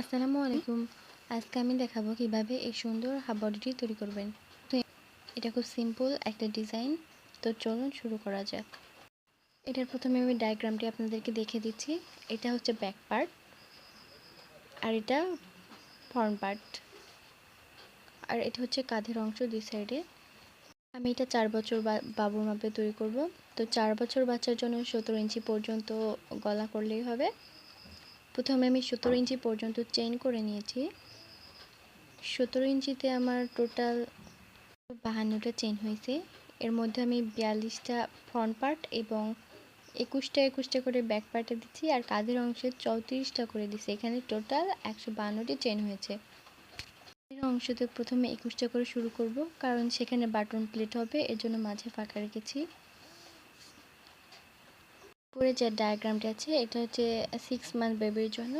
আসসালামু আলাইকুম। আজকে আমি দেখাবো কীভাবে এই সুন্দর হাফ বডিটি তৈরি করবেন। তো এটা খুব সিম্পল একটা ডিজাইন তো চলুন শুরু করা যাক। এটার প্রথমে আমি ডায়াগ্রামটি আপনাদেরকে দেখে দিচ্ছি। এটা হচ্ছে ব্যাক পার্ট আর এটা ফ্রন্ট পার্ট আর এটা হচ্ছে কাঁধের অংশ দুই সাইডে আমি এটা চার বছর বাবুর মাপে তৈরি করব। তো চার বছর বাচ্চার জন্য সতেরো ইঞ্চি পর্যন্ত গলা করলেই হবে। প্রথমে আমি সতেরো ইঞ্চি পর্যন্ত চেইন করে নিয়েছি। সতেরো ইঞ্চিতে আমার টোটাল বাহান্নটা চেইন হয়েছে। এর মধ্যে আমি বিয়াল্লিশটা ফ্রন্ট পার্ট এবং একুশটা একুশটা করে ব্যাক পার্টে দিচ্ছি আর কাঁধের অংশে চৌত্রিশটা করে দিচ্ছি। এখানে টোটাল একশো বাহান্নটি চেন হয়েছে। এর অংশতে প্রথমে একুশটা করে শুরু করব, কারণ সেখানে বাটন প্লেট হবে, এর জন্য মাঝে ফাঁকা রেখেছি। উপরে যে ডায়াগ্রামটি আছে, এটা হচ্ছে সিক্স মান্থ বেবির জন্য।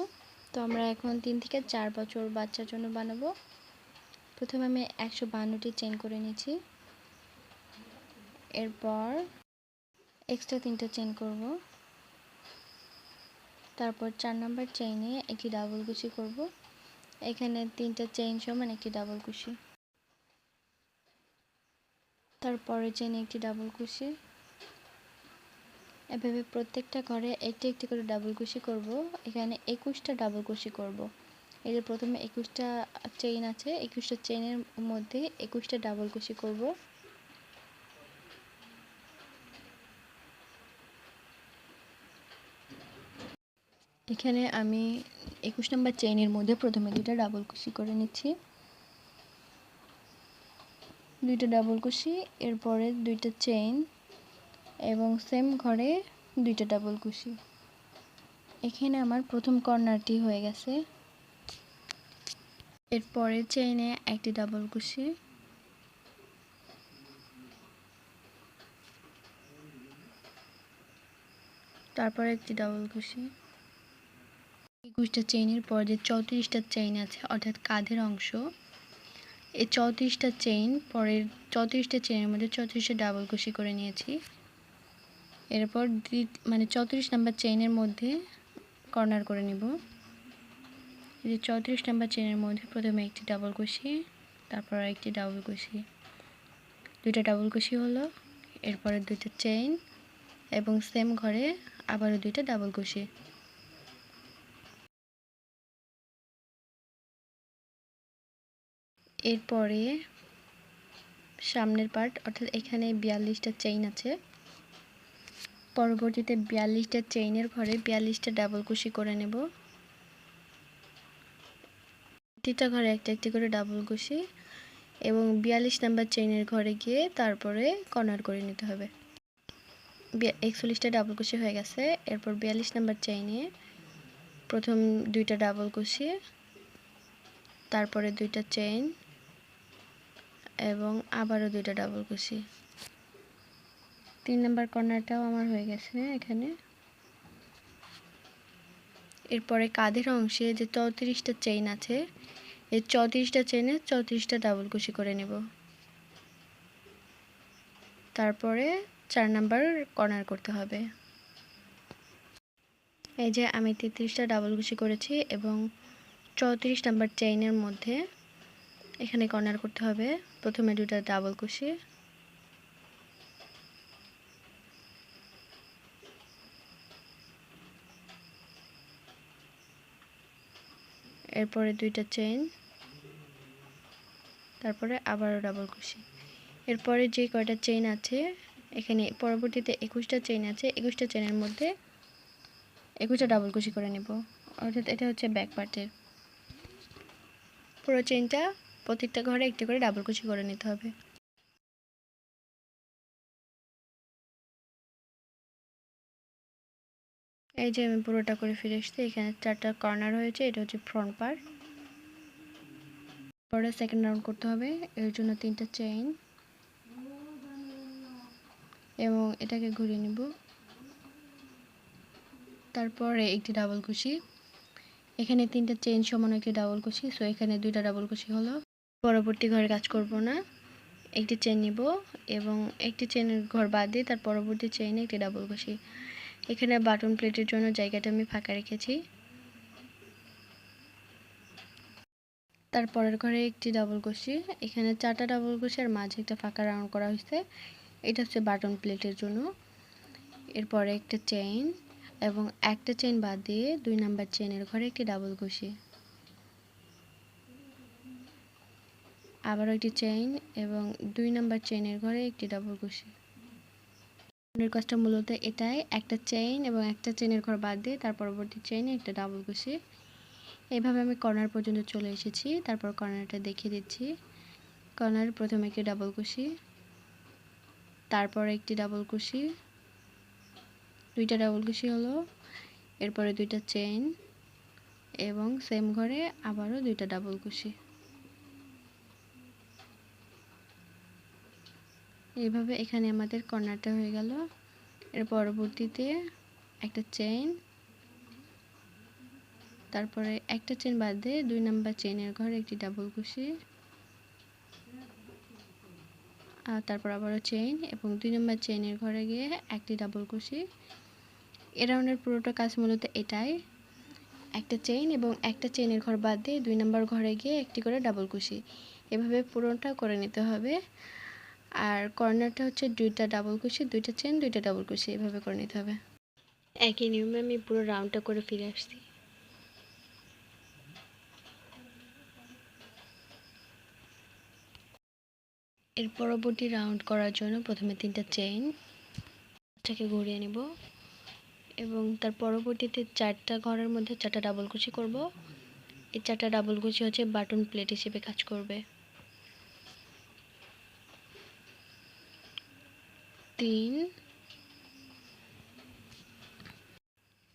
তো আমরা এখন তিন থেকে চার বছর বাচ্চার জন্য বানাবো। প্রথমে আমি একশো বান্নটি চেন করে নিয়েছি। এরপর এক্সট্রা তিনটা চেন করব। তারপর চার নাম্বার চেইনে একটি ডাবল কুশি করব। এখানে তিনটা চেইন সমান একটি ডাবল কুশি। তারপরে চেনে একটি ডাবল কুশি। এভাবে প্রত্যেকটা ঘরে একটি একটি করে ডাবল কুশি করব। এখানে একুশটা ডাবল কুশি করব। এই যে প্রথমে একুশটা চেইন আছে, একুশটা চেইনের মধ্যে একুশটা ডাবল কুশি করব। এখানে আমি একুশ নম্বর চেইনের মধ্যে প্রথমে দুইটা ডাবল কুশি করে নিচ্ছি। দুইটা ডাবল কুশি এরপরে দুইটা চেইন এবং সেম ঘরে দুইটা ডাবল কুশি। এখানে আমার প্রথম কর্নারটি হয়ে গেছে। এরপরে চেইনে একটি ডাবল কুশি। তারপরে একটি ডাবল কুশি। একুশটা চেইনের পর যে চৌত্রিশটা চেইন আছে, অর্থাৎ কাঁধের অংশ, এই চৌত্রিশটা চেইন পরের চৌত্রিশটা চেইনের মধ্যে চৌত্রিশটা ডাবল কুশি করে নিয়েছি। এরপর মানে চৌত্রিশ নাম্বার চেইনের মধ্যে কর্নার করে নিব। যে চৌত্রিশ নাম্বার চেইনের মধ্যে প্রথমে একটি ডাবল কুশি তারপর একটি ডাবল কুশি দুইটা ডাবল কুশি হলো, এরপরে দুইটা চেইন এবং সেম ঘরে আবারও দুইটা ডাবল কুশি এরপরে সামনের পার্ট অর্থাৎ এখানে বিয়াল্লিশটা চেইন আছে পরবর্তীতে বিয়াল্লিশটা চেইনের ঘরে বিয়াল্লিশটা ডাবল কুশি করে নেব। প্রতিটা ঘরে একটা একটি করে ডাবল কুশি এবং বিয়াল্লিশ নাম্বার চেইনের ঘরে গিয়ে তারপরে কর্নার করে নিতে হবে। একচল্লিশটা ডাবল কুশি হয়ে গেছে, এরপর বিয়াল্লিশ নাম্বার চেইনে প্রথম দুইটা ডাবল কুশি, তারপরে দুইটা চেইন এবং আবারও দুইটা ডাবল কুশি। তিন নাম্বার কর্নারটাও আমার হয়ে গেছে এখানে। এরপরে কাঁধের অংশে যে চৌত্রিশটা চেইন আছে, এই চৌত্রিশটা চেইনে চৌত্রিশটা ডাবল কুশি করে নেব। তারপরে চার নাম্বার কর্নার করতে হবে। এই যে আমি তেত্রিশটা ডাবল কুশি করেছি এবং চৌত্রিশ নাম্বার চেইনের মধ্যে এখানে কর্নার করতে হবে। প্রথমে দুটা ডাবল কুশি। এরপরে দুইটা চেইন তারপরে আবারও ডাবল কুশি এরপরে যে কয়টা চেইন আছে, এখানে পরবর্তীতে একুশটা চেইন আছে, একুশটা চেইনের মধ্যে একুশটা ডাবল কুশি করে নেব। অর্থাৎ এটা হচ্ছে ব্যাক পার্টের পুরো চেইনটা প্রত্যেকটা ঘরে একটি করে ডাবল ক্রোশি করে নিতে হবে। এই যে আমি পুরোটা করে ফিরে এসেছি এখানে চারটা কর্নার হয়েছে, এটা হচ্ছে ফ্রন্ট পার্ট পরে সেকেন্ড রাউন্ড করতে হবে, এর জন্য তিনটা চেইন এবং এটাকে ঘুরিয়ে নিব। তারপরে একটি ডাবল কুশি। এখানে তিনটা চেইন সমান একটি ডাবল কুশি সো এখানে দুইটা ডাবল কুশি হলো। পরবর্তী ঘরে কাজ করব না, একটি চেন নিব এবং একটি চেনের ঘর বাদ দিয়ে তার পরবর্তী চেইনে একটি ডাবল কুশি। এখানে বাটন প্লেটের জন্য জায়গাটা আমি ফাঁকা রেখেছি। তারপরের ঘরে একটি ডাবল কুশি এখানে চারটা ডাবল কুশি আর মাঝে একটা ফাঁকা রাউন্ড করা হয়েছে। এটা হচ্ছে বাটন প্লেটের জন্য। এরপরে একটা চেইন এবং একটা চেইন বাদ দিয়ে দুই নাম্বার চেইনের ঘরে একটি ডাবল কুশি আবারও একটি চেইন এবং দুই নাম্বার চেইনের ঘরে একটি ডাবল কুশি এর কাজটা মূলত এটাই, একটা চেইন এবং একটা চেইনের ঘর বাদ দিয়ে তার পরবর্তী চেইনে একটা ডাবল কুশি এইভাবে আমি কর্নার পর্যন্ত চলে এসেছি। তারপর কর্নারটা দেখিয়ে দিচ্ছি। কর্নার প্রথমে একটি ডাবল কুশি তারপর একটি ডাবল কুশি দুইটা ডাবল কুশি হলো, এরপরে দুইটা চেইন এবং সেম ঘরে আবারও দুইটা ডাবল কুশি এইভাবে এখানে আমাদের কর্নারটা হয়ে গেল। এর পরবর্তীতে একটা চেইন তারপরে একটা চেন বাদ দিয়ে দুই নাম্বার চেনের ঘরে একটি ডাবল কুশি আর তারপর আবারও চেইন এবং দুই নম্বর চেইনের ঘরে গিয়ে একটি ডাবল কুশি এ রাউন্ডের পুরোটা কাজ মূলত এটাই। একটা চেইন এবং একটা চেইনের ঘর বাদ দিয়ে দুই নম্বর ঘরে গিয়ে একটি করে ডাবল কুশি এভাবে পুরোটা করে নিতে হবে। আর কর্নারটা হচ্ছে দুইটা ডাবল কুশি দুইটা চেন দুইটা ডাবল কুশি এভাবে করে নিতে হবে। একই নিয়মে আমি পুরো রাউন্ডটা করে ফিরে আসছি। এর পরবর্তী রাউন্ড করার জন্য প্রথমে তিনটা চেইন এটাকে ঘুরিয়ে নিব এবং তার পরবর্তীতে চারটা ঘরের মধ্যে চারটা ডাবল কুচি করব। এই চারটা ডাবল কুচি হচ্ছে বাটন প্লেট হিসেবে কাজ করবে। তিন।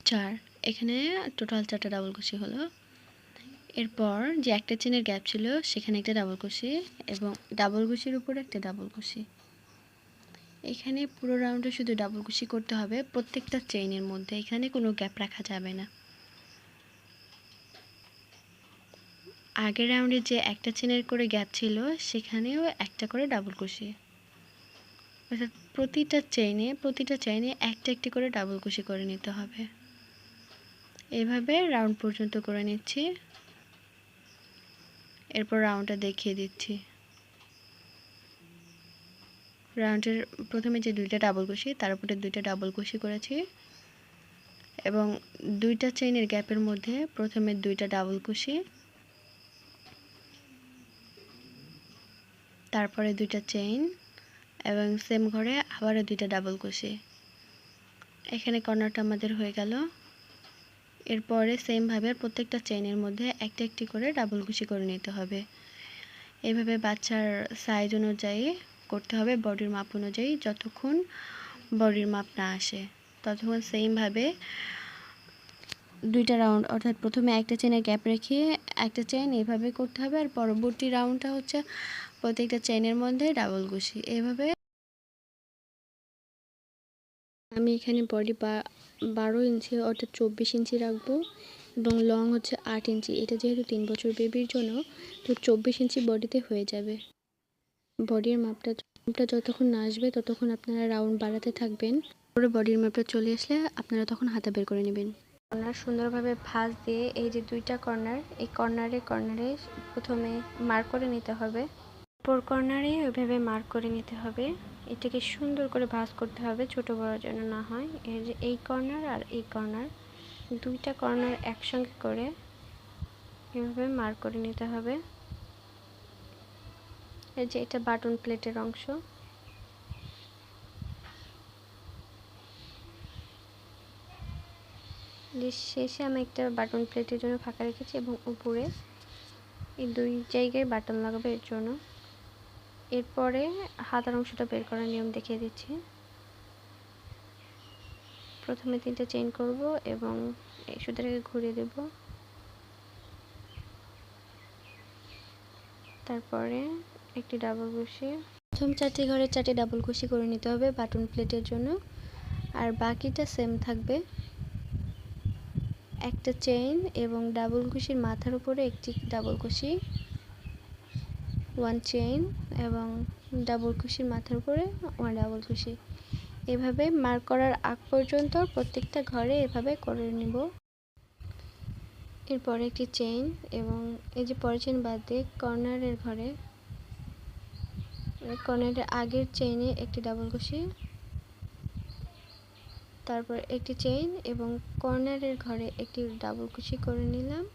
চার। এখানে টোটাল চারটা ডাবল কুচি হলো। এরপর যে একটা চেনের গ্যাপ ছিল, সেখানে একটা ডাবল কুশি এবং ডাবল কুশির উপর একটা ডাবল কুশি এখানে পুরো রাউন্ডে শুধু ডাবল কুশি করতে হবে, প্রত্যেকটা চেইনের মধ্যে। এখানে কোনো গ্যাপ রাখা যাবে না। আগের রাউন্ডে যে একটা চেনের করে গ্যাপ ছিল, সেখানেও একটা করে ডাবল কুশি অর্থাৎ প্রতিটা চেইনে প্রতিটা চেইনে একটা একটি করে ডাবল কুশি করে নিতে হবে। এভাবে রাউন্ড পর্যন্ত করে নিচ্ছি। এরপর রাউন্ডটা দেখিয়ে দিচ্ছি। রাউন্ডের প্রথমে যে দুইটা ডাবল কুশি, তার উপরে দুইটা ডাবল কুশি করেছি। এবং দুইটা চেইনের গ্যাপের মধ্যে প্রথমে দুইটা ডাবল কুশি। তারপরে দুইটা চেইন এবং সেম ঘরে আবারও দুইটা ডাবল কুশি এখানে কর্নারটা আমাদের হয়ে গেল। এরপরে সেমভাবে প্রত্যেকটা চেইনের মধ্যে একটা একটি করে ডাবল কুশি করে নিতে হবে। এইভাবে বাচ্চার সাইজ অনুযায়ী করতে হবে বডির মাপ অনুযায়ী যতক্ষণ বডির মাপ না আসে। ততক্ষণ সেমভাবে দুইটা রাউন্ড অর্থাৎ প্রথমে একটা চেনের গ্যাপ রেখে একটা চেন এইভাবে করতে হবে আর পরবর্তী রাউন্ডটা হচ্ছে প্রত্যেকটা চেনের মধ্যে ডাবল কুশি এইভাবে আমি এখানে বডি বারো ইঞ্চি অর্থাৎ চব্বিশ ইঞ্চি রাখব এবং লং হচ্ছে আট ইঞ্চি। এটা যেহেতু তিন বছর বেবির জন্য, তো চব্বিশ ইঞ্চি বডিতে হয়ে যাবে। বডির মাপটা মাপটা যতক্ষণ না আসবে, ততক্ষণ আপনারা রাউন্ড বাড়াতে থাকবেন। পরে বডির মাপটা চলে আসলে আপনারা তখন হাতা বের করে নেবেন। কর্নার সুন্দরভাবে ভাঁজ দিয়ে এই যে দুইটা কর্নার এই কর্নারে কর্নারে প্রথমে মার্ক করে নিতে হবে। পর কর্নারে ওইভাবে মার্ক করে নিতে হবে। এটাকে সুন্দর করে ভাঁজ করতে হবে ছোট বড় যেন না হয়। যে এই কর্নার আর এই কর্নার দুইটা কর্নার একসঙ্গে করে এভাবে মার্ক করে নিতে হবে। এই যে এটা বাটন প্লেটের অংশ। শেষে আমি একটা বাটন প্লেটের জন্য ফাঁকা রেখেছি এবং উপরে এই দুই জায়গায় বাটন লাগাবে এর জন্য। এরপরে হাতার অংশটা বের করার নিয়ম দেখিয়ে দিচ্ছি। প্রথমে তিনটা চেইন করব এবং এই সুতাটাকে ঘুরিয়ে দেব। তারপরে একটি ডাবল কুশি প্রথম চারটি ঘরে চারটি ডাবল কুশি করে নিতে হবে বাটন প্লেটের জন্য। আর বাকিটা সেম থাকবে। একটা চেইন এবং ডাবল কুশির মাথার উপরে একটি ডাবল কুশি ওয়ান চেইন এবং ডাবল কুশির মাথার উপরে ওয়ান ডাবল কুশি এভাবে মার্ক করার আগ পর্যন্ত প্রত্যেকটা ঘরে এভাবে করে নিব। এরপরে একটি চেইন এবং এই যে পরের চেইন বাদ দিয়ে কর্নারের ঘরে কর্নারের আগের চেইনে একটি ডাবল কুশি তারপর একটি চেইন এবং কর্নারের ঘরে একটি ডাবল কুশি করে নিলাম।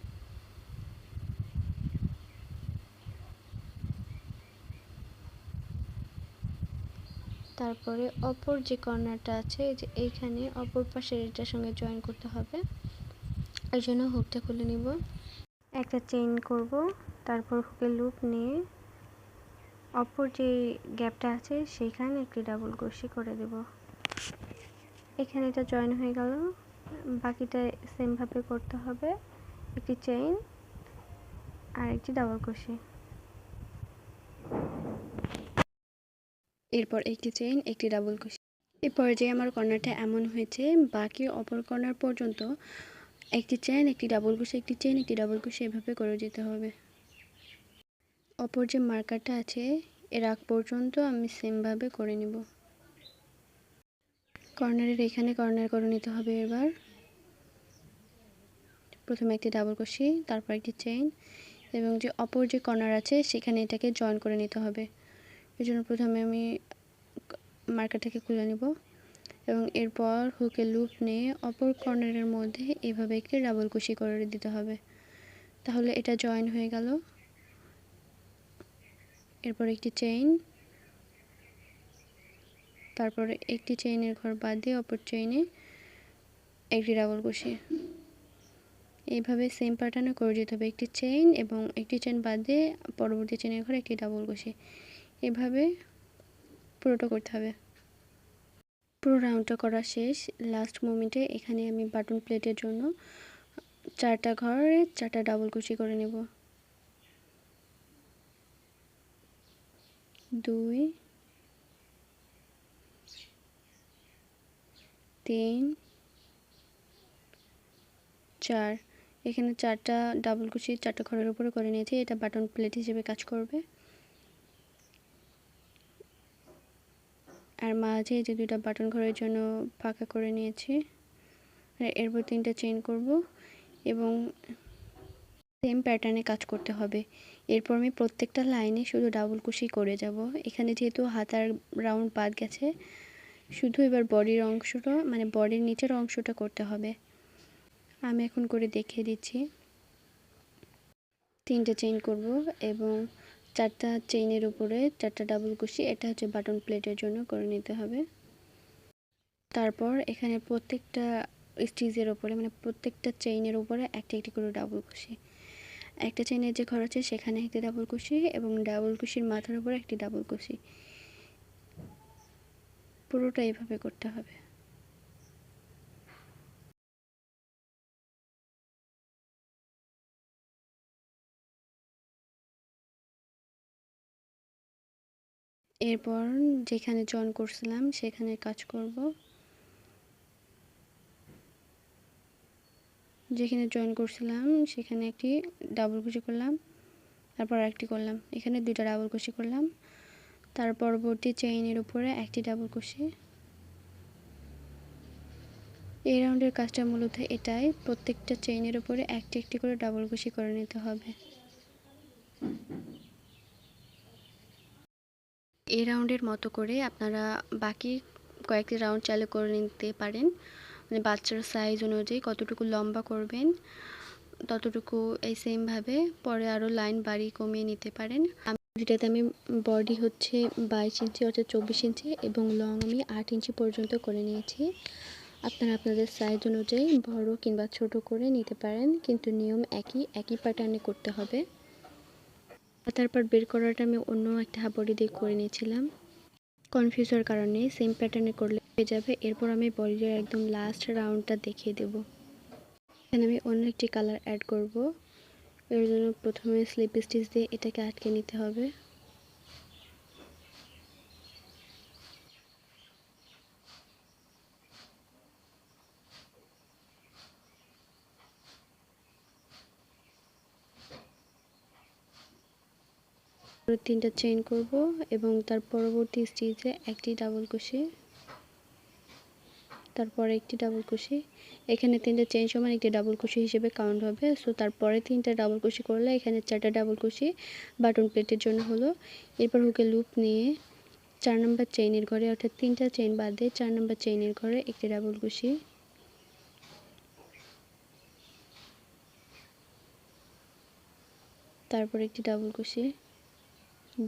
তারপরে অপর যে কর্নারটা আছে যে এইখানে অপর পাশের এটার সঙ্গে জয়েন করতে হবে। এই জন্য হুকটা খুলে নিব। একটা চেইন করব, তারপর হুকের লুপ নিয়ে অপর যে গ্যাপটা আছে, সেইখানে একটি ডাবল ক্রোশি করে দেব। এখানে এটা জয়েন হয়ে গেল। বাকিটা সেমভাবে করতে হবে। একটি চেইন আর একটি ডাবল ক্রোশি এরপর একটি চেইন একটি ডাবল কুশি এই পর্যায়ে আমার কর্নারটা এমন হয়েছে, বাকি অপর কর্নার পর্যন্ত একটি চেইন একটি ডাবল কুশি একটি চেইন একটি ডাবল কুশি এভাবে করে যেতে হবে। অপর যে মার্কারটা আছে, এর আগ পর্যন্ত আমি সেমভাবে করে নিব। কর্নারের এখানে কর্নার করে নিতে হবে এবার। প্রথমে একটি ডাবল কুশি তারপর একটি চেইন এবং যে অপর যে কর্নার আছে, সেখানে এটাকে জয়েন করে নিতে হবে। এই জন্য প্রথমে আমি মার্কারটাকে খুলে নিব এবং এরপর হুকের লুপ নিয়ে অপর কর্নারের মধ্যে এভাবে একটি ডাবল কুশি করে দিতে হবে। তাহলে এটা জয়েন হয়ে গেল। এরপর একটি চেইন। তারপরে একটি চেইনের ঘর বাদ দিয়ে অপর চেইনে একটি ডাবল কুশি। এইভাবে সেম প্যাটার্নে করে যেতে হবে। একটি চেইন এবং একটি চেইন বাদ দিয়ে পরবর্তী চেইনের ঘরে একটি ডাবল কুশি। এভাবে পুরোটা করতে হবে। পুরো রাউন্ডটা করা শেষ। লাস্ট মোমেন্টে এখানে আমি বাটন প্লেটের জন্য চারটা ঘরে, চারটা ডাবল কুচি করে নেব। দুই, তিন, চার। এখানে চারটা ডাবল কুচি, চারটা ঘরের উপরে করে নিয়েছি। এটা বাটন প্লেট হিসেবে কাজ করবে। আর মাঝে যে দুটা বাটন ঘরের জন্য ফাঁকা করে নিয়েছি এরপর তিনটা চেন করব এবং সেম প্যাটার্নে কাজ করতে হবে। এরপর আমি প্রত্যেকটা লাইনে শুধু ডাবল কুশি করে যাব। এখানে যেহেতু হাতার রাউন্ড বাদ গেছে, শুধু এবার বডির অংশটা মানে বডির নিচের অংশটা করতে হবে। আমি এখন করে দেখিয়ে দিচ্ছি। তিনটে চেইন করব এবং চারটা চেইনের উপরে চারটা ডাবল কুশি, এটা হচ্ছে বাটন প্লেটের জন্য করে নিতে হবে। তারপর এখানে প্রত্যেকটা স্টিচের ওপরে মানে প্রত্যেকটা চেইনের উপরে একটা একটি করে ডাবল কুশি। একটা চেইনের যে ঘর আছে, সেখানে একটি ডাবল কুশি এবং ডাবল কুশির মাথার উপরে একটি ডাবল কুশি। পুরোটা এইভাবে করতে হবে। এরপর যেখানে জয়েন করছিলাম, সেখানে কাজ করব। যেখানে জয়েন করছিলাম, সেখানে একটি ডাবল কুশি করলাম, তারপর একটি করলাম। এখানে দুইটা ডাবল কুশি করলাম, তার পরবর্তী চেইনের উপরে একটি ডাবল কুশি এই রাউন্ডের কাজটা মূলত এটাই, প্রত্যেকটা চেইনের উপরে একটি একটি করে ডাবল কুশি করে নিতে হবে। এই রাউন্ডের মতো করে আপনারা বাকি কয়েকটি রাউন্ড চালু করে নিতে পারেন। মানে বাচ্চার সাইজ অনুযায়ী কতটুকু লম্বা করবেন, ততটুকু এই সেমভাবে পরে আরও লাইন বাড়ি কমিয়ে নিতে পারেন। যেটাতে আমি বডি হচ্ছে বাইশ ইঞ্চি অর্থাৎ চব্বিশ ইঞ্চি এবং লং আমি আট ইঞ্চি পর্যন্ত করে নিয়েছি। আপনারা আপনাদের সাইজ অনুযায়ী বড় কিংবা ছোট করে নিতে পারেন, কিন্তু নিয়ম একই একই প্যাটার্নে করতে হবে। তারপর বের করাটা আমি অন্য একটা বডি দিয়ে করে নিয়েছিলাম। কনফিউজ হওয়ার কারণে সেম প্যাটার্নে করলে হয়ে যাবে। এরপর আমি বডির একদম লাস্ট রাউন্ডটা দেখিয়ে দেব। এখানে আমি অন্য একটি কালার অ্যাড করব। এর জন্য প্রথমে স্লিপ স্টিচ দিয়ে এটাকে আটকে নিতে হবে। তিনটা চেইন করব এবং তার পরবর্তী স্টিচে একটি ডাবল কুশি তারপরে একটি ডাবল কুশি এখানে তিনটে চেন সমান একটি ডাবল কুশি হিসেবে কাউন্ট হবে। সো তারপরে তিনটা ডাবল কুশি করলে এখানে চারটা ডাবল কুশি বাটন প্লেটের জন্য হলো। এরপর হুকে লুপ নিয়ে চার নম্বর চেইনের ঘরে, অর্থাৎ তিনটা চেইন বাদে চার নম্বর চেইনের ঘরে একটি ডাবল কুশি তারপর একটি ডাবল কুশি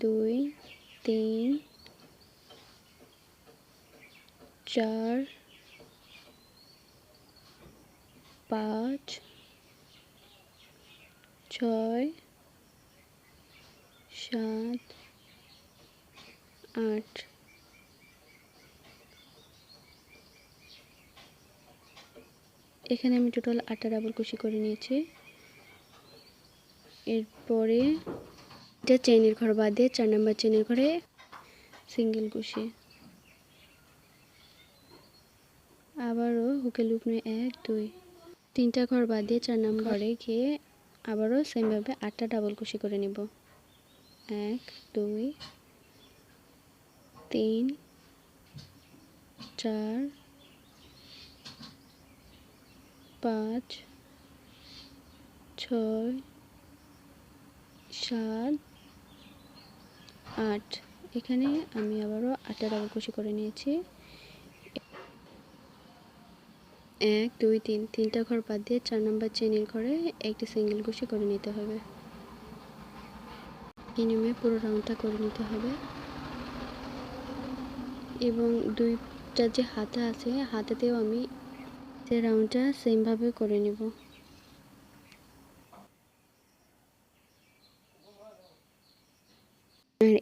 দুই, তিন, চার, পাঁচ, ছয়, সাত, আট। এখানে আমি টোটাল আটটা ডাবল কুশি করে নিয়েছি। এরপরে এটা চেনের ঘর বাদ দিয়ে চার নাম্বার চেনের ঘরে সিঙ্গেল কুশি আবারও হুকে লুপ নিয়ে এক, দুই। তিনটা ঘর বাদ দিয়ে চার নাম্বার ঘরে গিয়ে আবারও সেমভাবে আটটা ডাবল কুশি করে নেব। এক, দুই, তিন, চার, পাঁচ, ছয়, সাত আট। এখানে আমি আবারও আটটা ডাবল কুশি করে নিয়েছি। এক, দুই, তিন, তিনটা ঘর বাদ দিয়ে চার নম্বর চেনের ঘরে একটি সিঙ্গেল কুশি করে নিতে হবে। এই নিয়মে পুরো রাউন্ডটা করে নিতে হবে। এবং দুইটা যে হাতা আছে, হাতাতেও আমি যে রাউন্ডটা সেমভাবে করে নেব।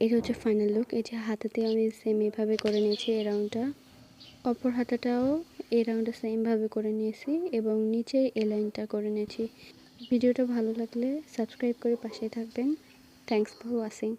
এটা হচ্ছে ফাইনাল লুক এই যে হাতাতে আমি সেম এভাবে করে নিয়েছি এই রাউন্ডটা অপর হাতাটাও এই রাউন্ডটা সেমভাবে করে নিয়েছি এবং নিচে এ লাইনটা করে নিয়েছি। ভিডিওটা ভালো লাগলে সাবস্ক্রাইব করে পাশে থাকবেন। Thanks for watching